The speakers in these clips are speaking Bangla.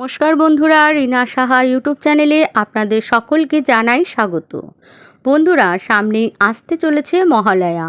নমস্কার বন্ধুরা রিনা সাহা ইউটিউব চ্যানেলে আপনাদের সকলকে জানাই স্বাগত। বন্ধুরা, সামনেই আসতে চলেছে মহালয়া।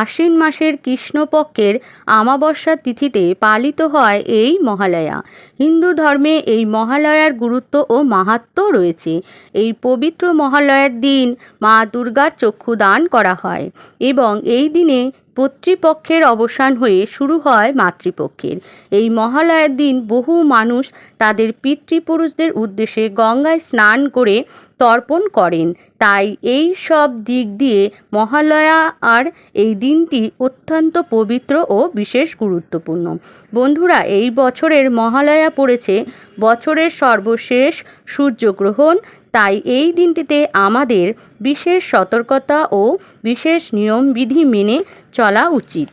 আশ্বিন মাসের কৃষ্ণপক্ষের আমাবস্যা তিথিতে পালিত হয় এই মহালয়া। হিন্দু ধর্মে এই মহালয়ার গুরুত্ব ও মাহাত্ম্য রয়েছে। এই পবিত্র মহালয়ার দিন মা দুর্গার চক্ষু দান করা হয় এবং এই দিনে পিতৃপক্ষের অবসান হয়ে শুরু হয় মাতৃপক্ষের। এই মহালয়ার দিন বহু মানুষ তাদের পিতৃপুরুষদের উদ্দেশ্যে গঙ্গায় স্নান করে তর্পণ করেন। তাই এই সব দিক দিয়ে মহালয়া আর এই দিনটি অত্যন্ত পবিত্র ও বিশেষ গুরুত্বপূর্ণ। বন্ধুরা, এই বছরের মহালয়া পড়েছে বছরের সর্বশেষ সূর্যগ্রহণ। তাই এই দিনটিতে আমাদের বিশেষ সতর্কতা ও বিশেষ নিয়মবিধি মেনে চলা উচিত।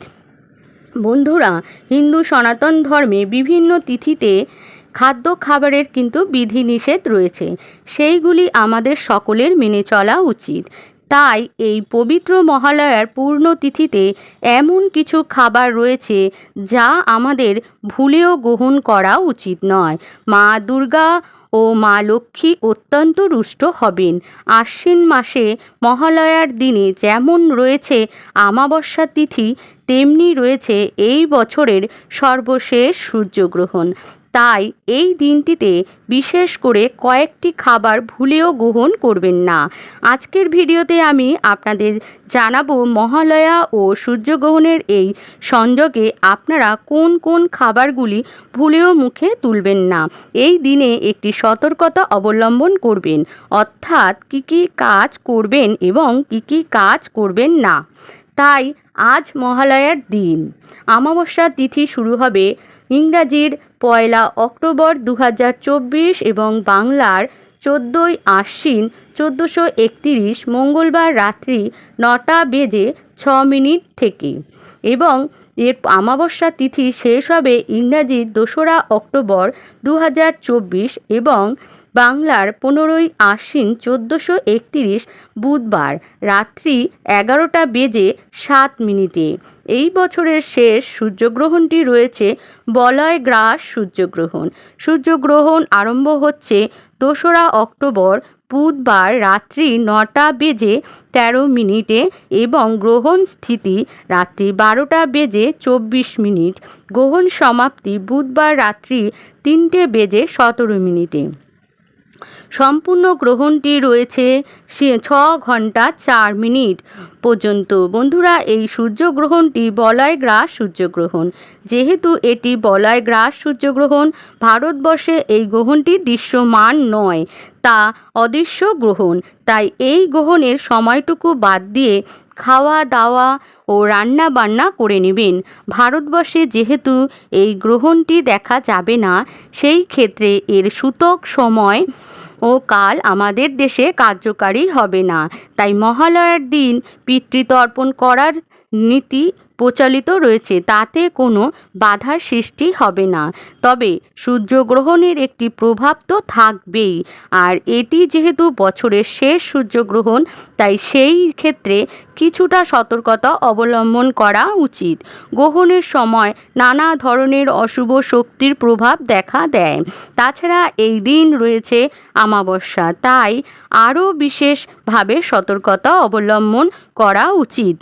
বন্ধুরা, হিন্দু সনাতন ধর্মে বিভিন্ন তিথিতে খাদ্য খাবারের কিন্তু বিধিনিষেধ রয়েছে। সেইগুলি আমাদের সকলের মেনে চলা উচিত। তাই এই পবিত্র মহালয়ার পূর্ণ তিথিতে এমন কিছু খাবার রয়েছে যা আমাদের ভুলেও গ্রহণ করা উচিত নয়। মা দুর্গা ও মা লক্ষ্মী অত্যন্ত রুষ্ট হবেন। আশ্বিন মাসে মহালয়ার দিনে যেমন রয়েছে আমাবস্যা তিথি, তেমনি রয়েছে এই বছরের সর্বশেষ সূর্যগ্রহণ। তাই এই দিনটিতে বিশেষ করে কয়েকটি খাবার ভুলেও গ্রহণ করবেন না। আজকের ভিডিওতে আমি আপনাদের জানাব মহালয়া ও সূর্যগ্রহণের এই সংযোগে আপনারা কোন কোন খাবারগুলি ভুলেও মুখে তুলবেন না। এই দিনে একটি সতর্কতা অবলম্বন করবেন, অর্থাৎ কী কী কাজ করবেন এবং কী কী কাজ করবেন না। তাই আজ মহালয়ার দিন। আমাবস্যা তিথি শুরু হবে ইংরাজির পয়লা অক্টোবর দু হাজার চব্বিশ এবং বাংলার চোদ্দোই আশ্বিন চোদ্দোশো একতিরিশ মঙ্গলবার রাত্রি নটা বেজে ছ মিনিট থেকে। এবং এর আমাবস্যা তিথি শেষ হবে ইংরাজি দোসরা অক্টোবর দু হাজার চব্বিশ এবং বাংলার পনেরোই আশ্বিন চোদ্দোশো একতিরিশ বুধবার রাত্রি এগারোটা বেজে সাত মিনিটে। এই বছরের শেষ সূর্যগ্রহণটি রয়েছে বলয় গ্রাস সূর্যগ্রহণ। সূর্যগ্রহণ আরম্ভ হচ্ছে দোসরা অক্টোবর বুধবার রাত্রি নটা বেজে তেরো মিনিটে এবং গ্রহণ স্থিতি রাত্রি বারোটা বেজে চব্বিশ মিনিট। গ্রহণ সমাপ্তি বুধবার রাত্রি তিনটে বেজে সতেরো মিনিটে। সম্পূর্ণ গ্রহণটি রয়েছে ছ ঘণ্টা চার মিনিট পর্যন্ত। বন্ধুরা, এই সূর্যগ্রহণটি বলয় গ্রাস সূর্যগ্রহণ। যেহেতু এটি বলয় গ্রাস সূর্যগ্রহণ, ভারতবর্ষে এই গ্রহণটি দৃশ্যমান নয়, তা অদৃশ্য গ্রহণ। তাই এই গ্রহণের সময়টুকু বাদ দিয়ে খাওয়া দাওয়া ও রান্না বান্না করে নেবেন। ভারতবর্ষে যেহেতু এই গ্রহণটি দেখা যাবে না, সেই ক্ষেত্রে এর সূতক সময় ও কাল আমাদের দেশে কার্যকারী হবে না। তাই মহালয়ার দিন পিতৃতর্পণ করার নীতি প্রচলিত রয়েছে, তাতে কোনো বাধার সৃষ্টি হবে না। তবে সূর্যগ্রহণের একটি প্রভাব তো থাকবেই, আর এটি যেহেতু বছরের শেষ সূর্যগ্রহণ, তাই সেই ক্ষেত্রে কিছুটা সতর্কতা অবলম্বন করা উচিত। গ্রহণের সময় নানা ধরনের অশুভ শক্তির প্রভাব দেখা দেয়। তাছাড়া এই দিন রয়েছে আমাবস্যা তাই আরও বিশেষভাবে সতর্কতা অবলম্বন করা উচিত।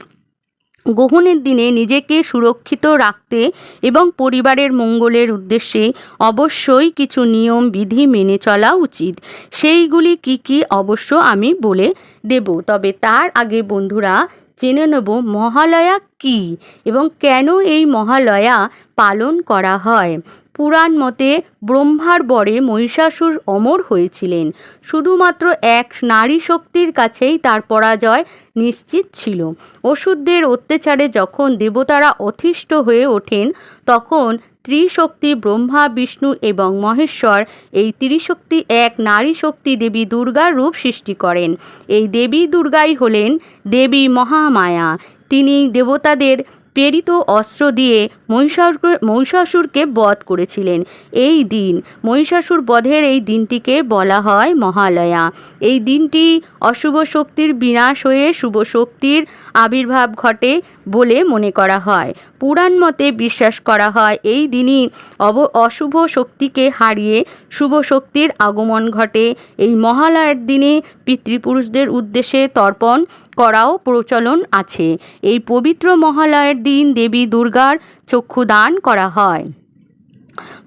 গ্রহণের দিনে নিজেকে সুরক্ষিত রাখতে এবং পরিবারের মঙ্গলের উদ্দেশ্যে অবশ্যই কিছু নিয়ম, বিধি মেনে চলা উচিত। সেইগুলি কি কি অবশ্য আমি বলে দেব। তবে তার আগে বন্ধুরা, জেনে নেব মহালয়া কি এবং কেন এই মহালয়া পালন করা হয়। পুরাণ মতে ব্রহ্মার বরে মহিষাসুর অমর হয়েছিলেন। শুধুমাত্র এক নারী শক্তির কাছেই তার পরাজয় নিশ্চিত ছিল। ওষুধদের অত্যাচারে যখন দেবতারা অতিষ্ঠ হয়ে ওঠেন, তখন ত্রিশক্তি ব্রহ্মা, বিষ্ণু এবং মহেশ্বর এই ত্রিশক্তি এক নারী শক্তি দেবী দুর্গার রূপ সৃষ্টি করেন। এই দেবী দুর্গাই হলেন দেবী মহামায়া। তিনি দেবতাদের প্রেরিত অস্ত্র দিয়ে মহিষাসুর মহিষাসুরকে বধ করেছিলেন। এই দিন মহিষাসুর বধের এই দিনটিকে বলা হয় মহালয়া। এই দিনটি অশুভ শক্তির বিনাশ হয়ে শুভ শক্তির আবির্ভাব ঘটে বলে মনে করা হয়। পুরাণ মতে বিশ্বাস করা হয়, এই দিনই অব, অশুভ শক্তিকে হারিয়ে শুভ শক্তির আগমন ঘটে। এই মহালয়ার দিনে পিতৃপুরুষদের উদ্দেশ্যে তর্পণ করাও প্রচলন আছে। এই পবিত্র মহালয়ার দিন দেবী দুর্গার চক্ষুদান করা হয়।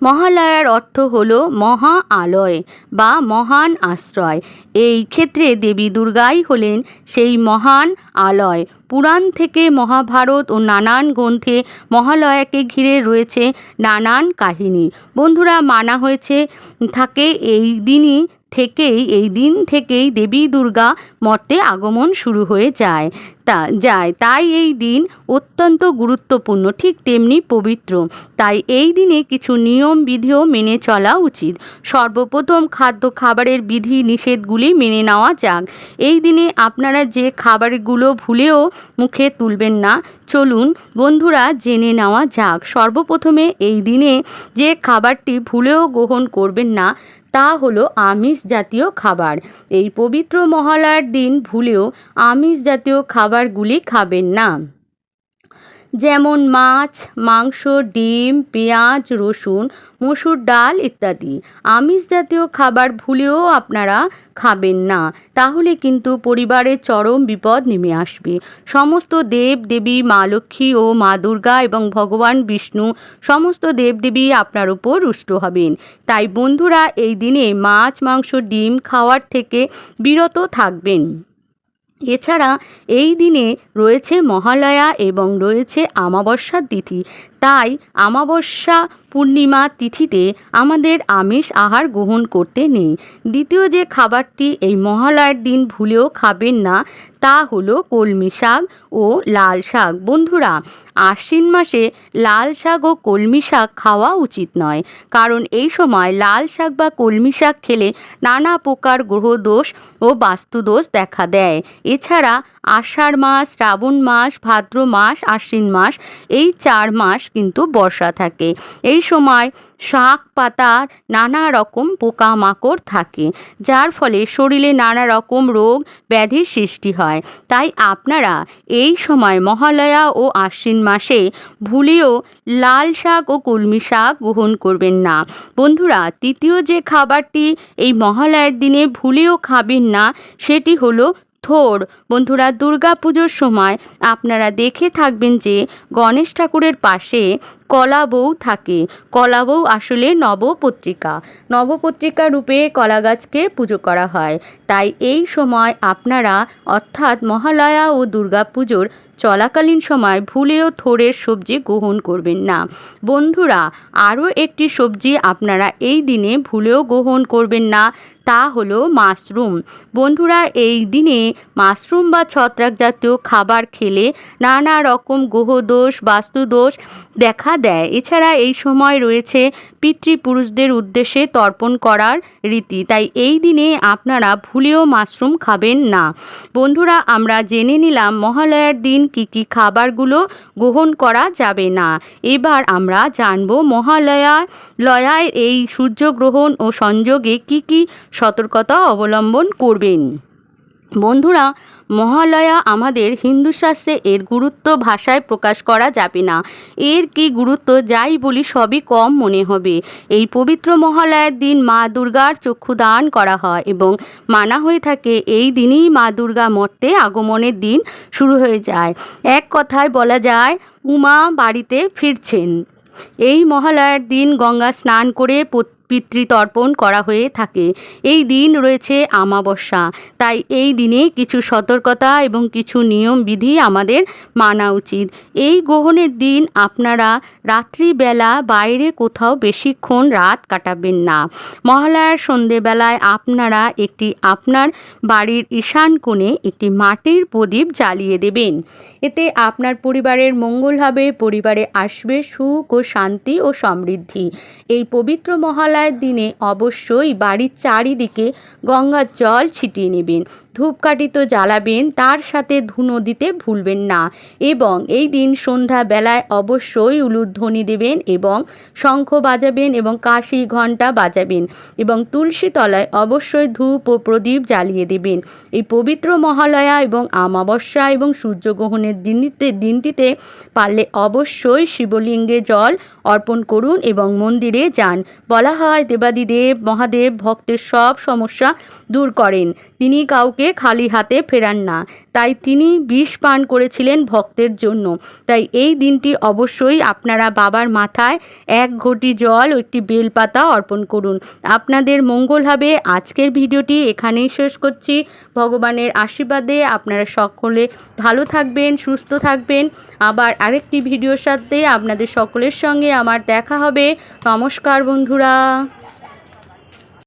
মহালয়ার অর্থ হল মহা আলয় বা মহান আশ্রয়। এই ক্ষেত্রে দেবী দুর্গাই হলেন সেই মহান আলয়। পুরাণ থেকে মহাভারত ও নানান গ্রন্থে মহালয়াকে ঘিরে রয়েছে নানান কাহিনী। বন্ধুরা, মানা হয়েছে, থাকে এই দিনই থেকেই, এই দিন থেকেই দেবী দুর্গা মর্তে আগমন শুরু হয়ে যায়। তা, যায়। তাই এই দিন অত্যন্ত গুরুত্বপূর্ণ, ঠিক তেমনি পবিত্র। তাই এই দিনে কিছু নিয়ম, বিধিও মেনে চলা উচিত। সর্বপ্রথম খাদ্য খাবারের বিধি নিষেধগুলি মেনে নেওয়া যাক। এই দিনে আপনারা যে খাবারগুলো ভুলেও মুখে তুলবেন না, চলুন বন্ধুরা জেনে নেওয়া যাক। সর্বপ্রথমে এই দিনে যে খাবারটি ভুলেও গ্রহণ করবেন না তা হলো আমিষ জাতীয় খাবার। এই পবিত্র মহালয়ার দিন ভুলেও আমিষ জাতীয় খাবারগুলি খাবেন না। যেমন মাছ, মাংস, ডিম, পেঁয়াজ, রসুন, মসুর ডাল ইত্যাদি। আমিষ জাতীয় খাবার ভুলেও আপনারা খাবেন না। তাহলে কিন্তু পরিবারের চরম বিপদ নেমে আসবে। সমস্ত দেব দেবী মা লক্ষ্মী ও মা দুর্গা এবং ভগবান বিষ্ণু সমস্ত দেবদেবী আপনার উপর রুষ্ট হবেন। তাই বন্ধুরা, এই দিনে মাছ, মাংস, ডিম খাওয়ার থেকে বিরত থাকবেন। এছাড়া এই দিনে রয়েছে মহালয়া এবং রয়েছে আমাবস্যার তিথি। তাই আমাবস্যা পূর্ণিমা তিথিতে আমাদের আমিষ আহার গ্রহণ করতে নেই। দ্বিতীয় যে খাবারটি এই মহালয়ার দিন ভুলেও খাবেন না, তা হলো কলমি শাক ও লাল শাক। বন্ধুরা আশ্বিন মাসে লাল শাক ও কলমি শাক খাওয়া উচিত নয়। কারণ এই সময় লাল শাক বা কলমি শাক খেলে নানা প্রকার গ্রহদোষ ও বাস্তুদোষ দেখা দেয়। এছাড়া আষাঢ় মাস, শ্রাবণ মাস, ভাদ্র মাস, আশ্বিন মাস এই চার মাস কিন্তু বর্ষা থাকে। এই সময় শাক, পাতার নানা রকম পোকামাকড় থাকে, যার ফলে শরীরে নানা রকম রোগ ব্যাধির সৃষ্টি হয়। তাই আপনারা এই সময় মহালয়া ও আশ্বিন মাসে ভুলেও লাল শাক ও কলমি শাক গ্রহণ করবেন না। বন্ধুরা, তৃতীয় যে খাবারটি এই মহালয়ের দিনে ভুলেও খাবেন না, সেটি হলো থোর। বন্ধুরা দুর্গা পুজোর সময় আপনারা দেখে থাকবেন যে গণেশ ঠাকুরের পাশে কলা বউ থাকে। কলা বউ আসলে নবপত্রিকা। নবপত্রিকা রূপে কলা গাছকে পুজো করা হয়। তাই এই সময় আপনারা, অর্থাৎ মহালয়া ও দুর্গা পুজোর চলাকালীন সময় ভুলেও থোড়ের সবজি গ্রহণ করবেন না। বন্ধুরা, আরও একটি সবজি আপনারা এই দিনে ভুলেও গ্রহণ করবেন না, তা হলো মাশরুম। বন্ধুরা, এই দিনে মাশরুম বা ছত্রাক জাতীয় খাবার খেলে নানা রকম গ্রহদোষ, বাস্তুদোষ দেখা দেয়। এছাড়া এই সময় রয়েছে পিতৃপুরুষদের উদ্দেশ্যে তর্পণ করার রীতি। তাই এই দিনে আপনারা ভুলেও মাশরুম খাবেন না। বন্ধুরা, আমরা জেনে নিলাম মহালয়ার দিন কি কি খাবারগুলো গ্রহণ করা যাবে না। এবার আমরা জানব মহালয়া লয়ায় এই সূর্যগ্রহণ ও সংযোগে কি কি সতর্কতা অবলম্বন করবেন। বন্ধুরা, মহালয়া আমাদের হিন্দু শাস্ত্রে এর গুরুত্ব ভাষায় প্রকাশ করা যাবে না। এর কি গুরুত্ব যাই বলি সবই কম মনে হবে। এই পবিত্র মহালয়ার দিন মা দুর্গার চক্ষুদান করা হয় এবং মানা হয়ে থাকে এই দিনই মা দুর্গা মর্তে আগমনের দিন শুরু হয়ে যায়। এক কথায় বলা যায়, উমা বাড়িতে ফিরছেন। এই মহালয়ার দিন গঙ্গা স্নান করে পিতৃতর্পণ করা হয়ে থাকে। এই দিন রয়েছে আমাবস্যা। তাই এই দিনে কিছু সতর্কতা এবং কিছু নিয়ম বিধি আমাদের মানা উচিত। এই গ্রহণের দিন আপনারা রাত্রিবেলা বাইরে কোথাও বেশিক্ষণ রাত কাটাবেন না। মহালয়ার সন্ধেবেলায় আপনারা একটি আপনার বাড়ির ঈশান কোণে একটি মাটির প্রদীপ জ্বালিয়ে দেবেন। এতে আপনার পরিবারের মঙ্গল হবে, পরিবারে আসবে সুখ ও শান্তি ও সমৃদ্ধি। এই পবিত্র মহালয়ার দিনে অবশ্যই বাড়ির চারিদিকে গঙ্গার জল ছিটিয়ে নেবেন। ধূপকাঠি তো জ্বালাবেন, তার সাথে ধুনো দিতে ভুলবেন না। এবং এই দিন সন্ধ্যাবেলায় অবশ্যই উলুধ্বনি দেবেন এবং শঙ্খ বাজাবেন এবং কাশি ঘণ্টা বাজাবেন এবং তুলসী তলায় অবশ্যই ধূপ ও প্রদীপ জ্বালিয়ে দেবেন। এই পবিত্র মহালয়া এবং আমাবস্যা এবং সূর্যগ্রহণের দিনটিতে দিনটিতে পারলে অবশ্যই শিবলিঙ্গে জল অর্পণ করুন এবং মন্দিরে যান। বলা হয়, দেবাদিদেব, মহাদেব ভক্তের সব সমস্যা দূর করেন। তিনি কাউকে খালি হাতে ফেরান না। তাই তিনি বিষ পান করেছিলেন ভক্তের জন্য। তাই এই দিনটি অবশ্যই আপনারা বাবার মাথায় এক ঘটি জল ও একটি বেলপাতা অর্পণ করুন। আপনাদের মঙ্গল হবে। আজকের ভিডিওটি এখানেই শেষ করছি। ভগবানের আশীর্বাদে আপনারা সকলে ভালো থাকবেন, সুস্থ থাকবেন। আবার আরেকটি ভিডিওর সাথে আপনাদের সকলের সঙ্গে আমার দেখা হবে। নমস্কার বন্ধুরা।